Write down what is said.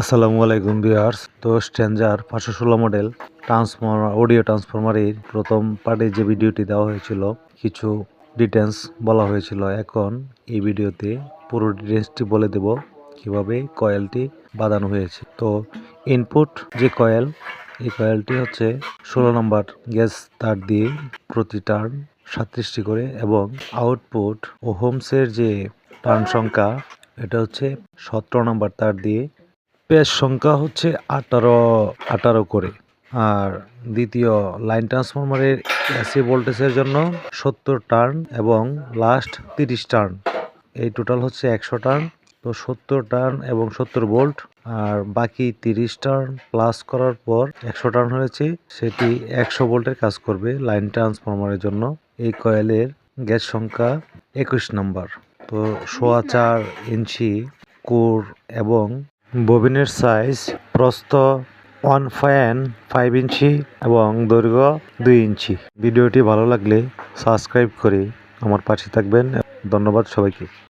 আসসালামু আলাইকুম ভিউয়ার্স। তো স্ট্যান্ডার পাঁচশো ষোলো মডেল ট্রান্সফর্মার অডিও ট্রান্সফরমারের প্রথম পার্টে যে ভিডিওটি দেওয়া হয়েছিল, কিছু ডিটেলস বলা হয়েছিল। এখন এই ভিডিওতে পুরো ডিটেলসটি বলে দেব কীভাবে কয়েলটি বাঁধানো হয়েছে। তো ইনপুট যে কয়েল, এই কয়েলটি হচ্ছে ষোলো নম্বর গ্যাস তার দিয়ে প্রতি টার্ন সাতত্রিশটি করে এবং আউটপুট ও হোমসের যে টার্ন সংখ্যা, এটা হচ্ছে সতেরো নম্বর তার দিয়ে পেজ সংখ্যা হচ্ছে আঠারো আঠারো করে। আর দ্বিতীয়, লাইন ট্রান্সফরমারের এসি ভোল্টেজের জন্য সত্তর টার্ন এবং লাস্ট তিরিশ টার্ন। এই টোটাল হচ্ছে একশো টার্ন। তো সত্তর টার্ন এবং সত্তর ভোল্ট। আর বাকি তিরিশ টার্ন প্লাস করার পর একশো টার্ন হয়েছে, সেটি একশো ভোল্টের কাজ করবে লাইন ট্রান্সফরমারের জন্য। এই কয়েলের গ্যাস সংখ্যা একুশ নাম্বার। তো সোয়া চার ইঞ্চি, কোর এবং ববিনের সাইজ প্রস্থ ওয়ান ফ্যান ফাইভ ইঞ্চি এবং দৈর্ঘ্য দুই ইঞ্চি। ভিডিওটি ভালো লাগলে সাবস্ক্রাইব করে আমার পাশে থাকবেন। ধন্যবাদ সবাইকে।